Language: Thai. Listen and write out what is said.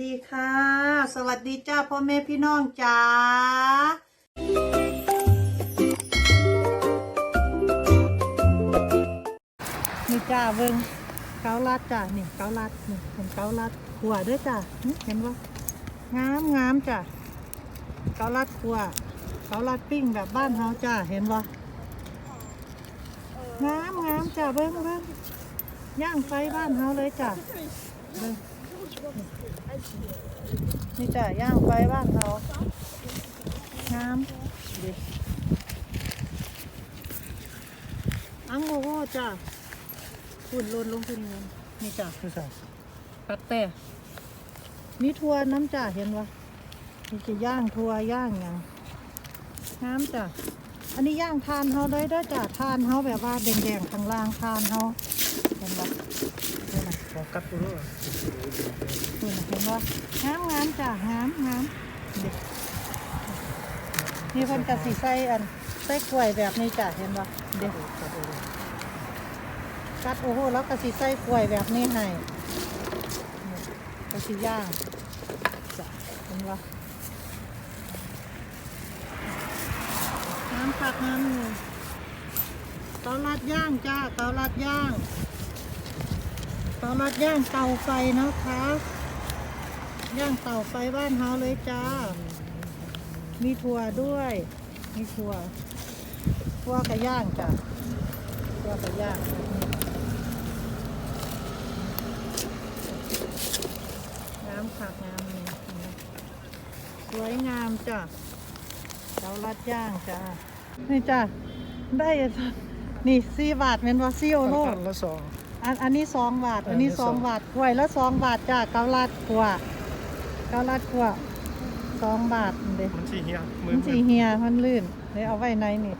ดีค่ะ สวัสดีจ้าพ่อแม่พี่น้องจ้านี่จ้าเบิ่งเกาลัดจ้านี่เกาลัดนี่เห็นเกาลัดขัวด้วยจ้าเห็นว่างามงามจ้าเกาลัดขัวเกาลัดปิ้งแบบบ้านเฮาจ้าเห็นว่างามงามจ้าเบิ่งเบิ่งย่างไฟบ้านเฮาเลยจ้าเบิง นี่จ้าย่างไฟบ้านเฮางามดิอังโงโง่จ้าฝุ่นลนลงทุนเงินนี่จ้ะคือใส่ปัดแต่มีทัวน้ำจ่าเห็นวะนี่จะย่างทัวย่างอย่างน้ำจ้ะ อันนี้ย่างทานเฮาได้เด้จ้ะทานเฮาแบบว่าแดงๆข้างล่างทานเฮาเห็นวะนี่นะขอกัดตัวด้วยนี่นะเห็นวะงามงามจ้ะงามงามนี่เพิ่นกะสีใส่อันใส่กล้วยแบบนี้จ้ะเห็นวะเด็กกัดโอ้โหแล้วกะสิใส่กล้วยแบบนี้ให้กะสิย่างจะเห็นว่า น้ำผักน้ำหนึ่งเตาลัดย่างจ้าเตาลัดย่างเตาลัดย่างเตาไฟนะคะย่างเตาไฟบ้านเฮาเลยจ้า มีถั่วด้วย มีถั่วถั่วกระย่างจ้ะถั่วกระย่างน้ำผักน้ำนี่เห็นไหมสวยงามจ้ะเราลัดย่างจ้ะ นี่จ้ะได้นี่สี่บาทเมนว่าซี่โอโล่อันอันนี้สองบาท อันนี้สองบาทกล้วยแล้วสองบาทจ้ะเกาลัดกวยเกาลัดกวยสองบาทเด้มันสีเฮียมันสีเฮียมันลื่นเดี๋ยวเอาไว้ในนี่